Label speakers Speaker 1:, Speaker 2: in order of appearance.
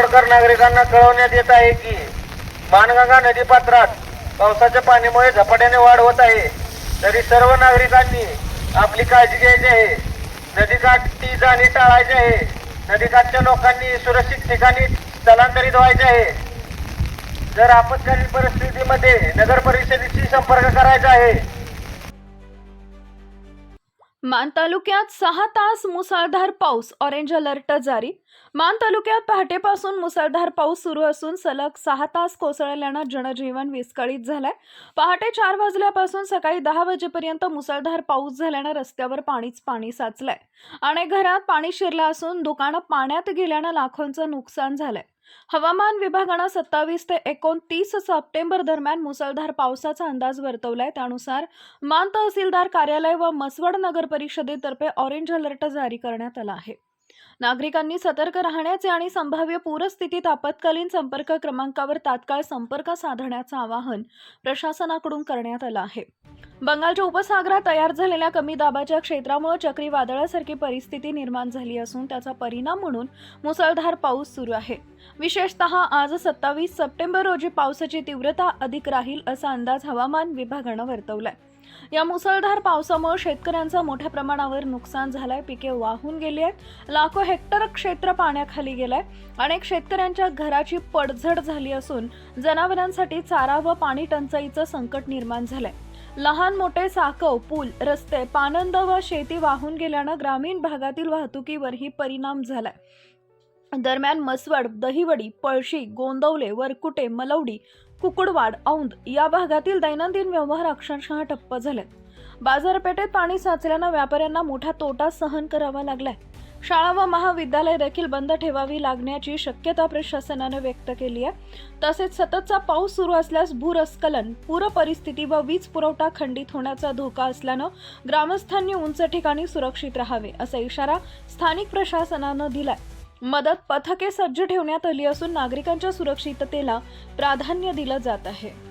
Speaker 1: परवडकर नागरिकांना कळवण्यात येत आहे की बाणगंगा नदीपात्रात पावसाच्या पाण्यामुळे झपाट्याने वाढ होत आहे. तरी सर्व नागरिकांनी आपली काळजी घ्यायची आहे. नदीकाठी जाणे टाळायचे आहे. नदीकाठच्या लोकांनी सुरक्षित ठिकाणी स्थलांतरित व्हायचे आहे. जर आपत्कालीन परिस्थितीमध्ये नगर परिषदेशी संपर्क करायचा आहे.
Speaker 2: मान तालुक्यात सहा तास मुसळधार पाऊस ऑरेंज अलर्ट जारी मान तालुक्यात पहाटेपासून मुसळधार पाऊस सुरू असून सलग सहा तास कोसळल्यानं जनजीवन विस्कळीत झालंय. पहाटे चार वाजल्यापासून सकाळी दहा वाजेपर्यंत मुसळधार पाऊस झाल्यानं रस्त्यावर पाणीच पाणी साचलंय. आणि घरात पाणी शिरलं असून दुकानं पाण्यात गेल्यानं लाखोंचं नुकसान झालंय. हवामान विभागानं सत्तावीस ते एकोणतीस सप्टेंबर दरम्यान मुसळधार पावसाचा अंदाज वर्तवलाय. त्यानुसार मान तहसीलदार कार्यालय व मसवड नगर परिषदेतर्फे ऑरेंज अलर्ट जारी करण्यात आला आहे. नागरिकांनी सतर्क राहण्याचे आणि संभाव्य पूरस्थितीत आपत्कालीन संपर्क क्रमांकावर तात्काळ संपर्क साधण्याचं आवाहन प्रशासनाकडून करण्यात आलं आहे. बंगालच्या उपसागरात तयार झालेल्या कमी दाबाच्या क्षेत्रामुळे चक्रीवादळासारखी परिस्थिती निर्माण झाली असून त्याचा परिणाम म्हणून मुसळधार पाऊस सुरू आहे. विशेषतः आज सत्तावीस सप्टेंबर रोजी पावसाची तीव्रता अधिक राहील असा अंदाज हवामान विभागानं वर्तवलाय. या मुसळधार पावसामुळे शेतकऱ्यांचं मोठ्या प्रमाणावर नुकसान झालंय. पिके वाहून गेली आहेत. लाखो हेक्टर क्षेत्र पाण्याखाली गेलंय. अनेक शेतकऱ्यांच्या घराची पडझड झाली असून जनावरांसाठी चारा व पाणी टंचाईचं संकट निर्माण झालंय. लहान मोठे साकव पूल रस्ते पानंद व शेती वाहून गेल्यानं ग्रामीण भागातील वाहतुकीवरही परिणाम झालाय. दरम्यान मसवड दहिवडी पळशी गोंदवले वरकुटे मलवडी कुकुडवाड औंध या भागातील दैनंदिन व्यवहार अक्षरशः ठप्प झाले. बाजारपेठेत पाणी साचल्यानं व्यापाऱ्यांना मोठा तोटा सहन करावा लागलाय. शाळा व महाविद्यालय देखील बंद ठेवावी लागण्याची शक्यता प्रशासनानं व्यक्त केली आहे. तसेच सततचा पाऊस सुरू असल्यास भूरस्खलन पूर परिस्थिती व वीज पुरवठा खंडित होण्याचा धोका असल्यानं ग्रामस्थांनी उंच ठिकाणी सुरक्षित राहावे असा इशारा स्थानिक प्रशासनानं दिलाय. मदत पथके सज्ज ठेवण्यात आली असून नागरिकांच्या सुरक्षिततेला प्राधान्य दिलं जात आहे.